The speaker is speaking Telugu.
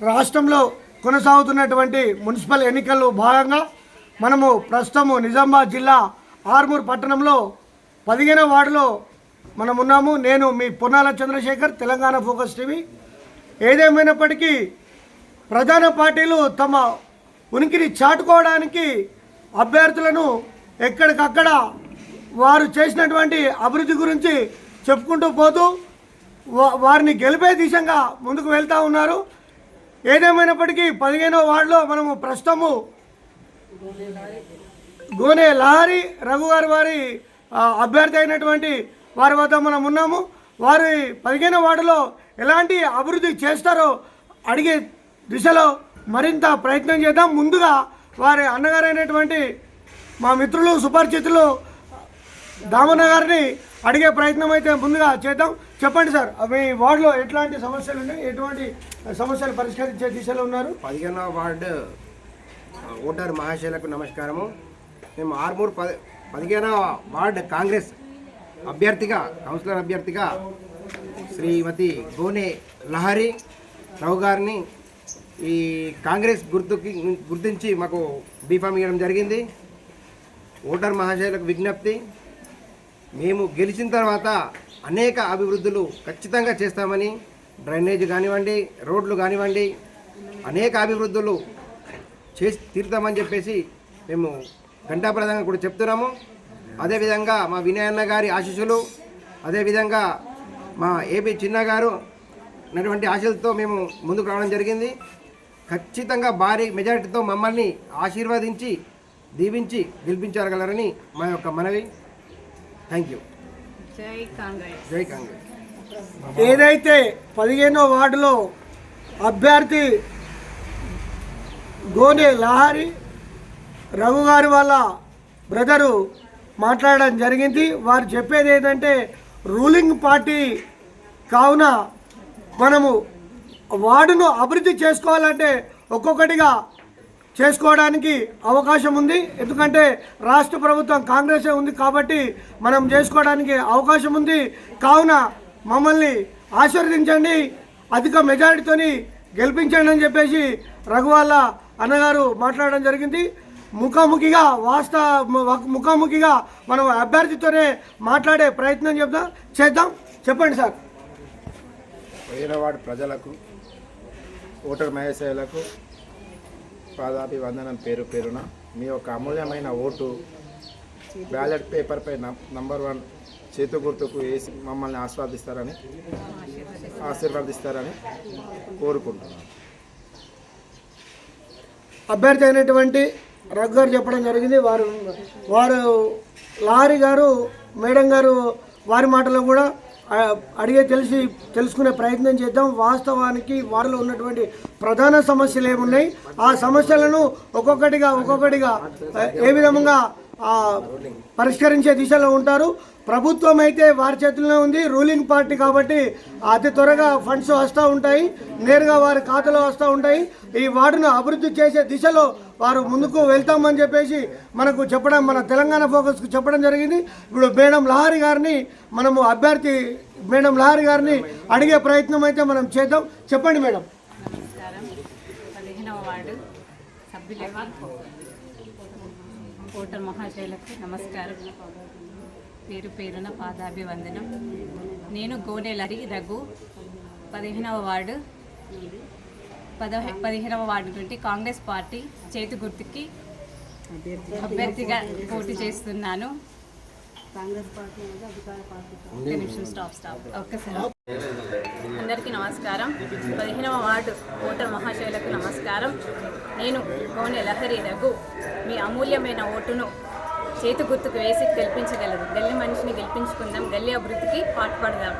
రాష్ట్రంలో కొనసాగుతున్నటువంటి మున్సిపల్ ఎన్నికల్లో భాగంగా మనము ప్రస్తుతము నిజామాబాద్ జిల్లా ఆర్మూర్ పట్టణంలో పదిహేనో వార్డులో మనం ఉన్నాము నేను మీ పొన్నాల చంద్రశేఖర్ తెలంగాణ ఫోకస్ టీవీ. ఏదేమైనప్పటికీ ప్రధాన పార్టీలు తమ ఉనికిని చాటుకోవడానికి అభ్యర్థులను ఎక్కడికక్కడ వారు చేసినటువంటి అభివృద్ధి గురించి చెప్పుకుంటూ పోతూ వారిని గెలిపే దిశగా ముందుకు వెళ్తూ ఉన్నారు. ఏదేమైనప్పటికీ పదిహేనో వార్డులో మనము ప్రస్తుతము గోనే లహరి రఘు గారి వారి అభ్యర్థి అయినటువంటి వారి వద్ద మనం ఉన్నాము. వారి పదిహేనో వార్డులో ఎలాంటి అభివృద్ధి చేస్తారో అడిగే దిశలో మరింత ప్రయత్నం చేద్దాం. ముందుగా వారి అన్నగారైనటువంటి మా మిత్రులు సుపరిచితులు దామన్న గారిని అడిగే ప్రయత్నం అయితే ముందుగా చేద్దాం. చెప్పండి సార్ మీ వార్డులో ఎట్లాంటి సమస్యలు ఉన్నాయి? ఎటువంటి సమస్యలు పరిష్కరించే దిశలో ఉన్నారు? పదిహేనవ వార్డు ఓటర్ మహాశయులకు నమస్కారము. మేము ఆర్మూర్ పది పదిహేనవ వార్డు కాంగ్రెస్ అభ్యర్థిగా కౌన్సిలర్ అభ్యర్థిగా శ్రీమతి గోనే లహరి రావు గారిని ఈ కాంగ్రెస్ గుర్తుకి గుర్తించి మాకు బీఫామ్ ఇవ్వడం జరిగింది. ఓటర్ మహాశయులకు విజ్ఞప్తి మేము గెలిచిన తర్వాత అనేక అభివృద్ధులు ఖచ్చితంగా చేస్తామని డ్రైనేజ్ కానివ్వండి రోడ్లు కానివ్వండి అనేక అభివృద్ధులు చేసి తీరుతామని చెప్పేసి మేము ఘంటాప్రదంగా కూడా చెప్తున్నాము. అదేవిధంగా మా వినయన్న గారి ఆశీస్సులు అదేవిధంగా మా ఏపీ చిన్న గారు ఉన్నటువంటి ఆశలతో మేము ముందుకు రావడం జరిగింది. ఖచ్చితంగా భారీ మెజారిటీతో మమ్మల్ని ఆశీర్వదించి దీవించి గెలిపించగలరని మా యొక్క మనవి. థ్యాంక్ యూ జై కాంగ్రెస్. ఏదైతే పదిహేనో వార్డులో అభ్యర్థి గోనె లహారి రఘు గారి వాళ్ళ బ్రదరు మాట్లాడడం జరిగింది. వారు చెప్పేది ఏంటంటే రూలింగ్ పార్టీ కావున మనము వార్డును అభివృద్ధి చేసుకోవాలంటే ఒక్కొక్కటిగా చేసుకోవడానికి అవకాశం ఉంది. ఎందుకంటే రాష్ట్ర ప్రభుత్వం కాంగ్రెసే ఉంది కాబట్టి మనం చేసుకోవడానికి అవకాశం ఉంది. కావున మమ్మల్ని ఆశీర్వదించండి. అధిక మెజారిటీతోని గెలిపించండి అని చెప్పేసి రఘువాళ్ళ అన్నగారు మాట్లాడడం జరిగింది. ముఖాముఖిగా వాస్త ముఖాముఖిగా మనం అభ్యర్థితోనే మాట్లాడే ప్రయత్నం చెప్దాం చేద్దాం. చెప్పండి సార్. వేరవాడ ప్రజలకు ఓటర్ మహేశయులకు పాదాభివందనం పేరు పేరున మీ యొక్క అమూల్యమైన ఓటు బ్యాలెట్ పేపర్పై నం- నంబర్ వన్ చేతు గుర్తుకు వేసి మమ్మల్ని ఆస్వాదిస్తారని ఆశీర్వదిస్తారని కోరుకుంటున్నాను. అభ్యర్థి అయినటువంటి రఘు గారు చెప్పడం జరిగింది. వారు వారు లారీ గారు మేడం గారు వారి మాటలో కూడా అడిగే తెలిసి తెలుసుకునే ప్రయత్నం చేద్దాం. వాస్తవానికి వారిలో ఉన్నటువంటి ప్రధాన సమస్యలు ఏమున్నాయి? ఆ సమస్యలను ఒక్కొక్కటిగా ఒక్కొక్కటిగా ఏ విధంగా పరిష్కరించే దిశలో ఉంటారు. ప్రభుత్వం అయితే వారి చేతుల్లో ఉంది. రూలింగ్ పార్టీ కాబట్టి అతి త్వరగా ఫండ్స్ వస్తూ ఉంటాయి. నేరుగా వారి ఖాతాలో వస్తూ ఉంటాయి. ఈ వార్డును అభివృద్ధి చేసే దిశలో వారు ముందుకు వెళ్తామని చెప్పేసి మనకు చెప్పడం మన తెలంగాణ ఫోకస్కు చెప్పడం జరిగింది. ఇప్పుడు మేడం లహారి గారిని మనము అభ్యర్థి మేడం లహారి గారిని అడిగే ప్రయత్నం అయితే మనం చేద్దాం. చెప్పండి మేడం. నమస్కారం. పదిహేనవ వార్డు ఓటర్ మహాశయులకు నమస్కారం. పేరు పేరున పాదాభివందనం. నేను గోనెలరి రఘు పదిహేనవ వార్డు పదహ పదిహేనవ వార్డు నుండి కాంగ్రెస్ పార్టీ చేతి గుర్తుకి అభ్యర్థిగా పోటీ చేస్తున్నాను. ఒక్క నిమిషం స్టాప్ స్టాప్. ఒక్కసారి అందరికీ నమస్కారం. పదిహేనవ వార్డు ఓటర్ మహాశైలకు నమస్కారం. నేను కోనె లహరి రఘు. మీ అమూల్యమైన ఓటును చేతి గుర్తుకు వేసి గెలిపించగలరు గల్లీ మనిషిని గెలిపించుకుందాం. గల్లీ అభివృద్ధికి పాటుపడదాం.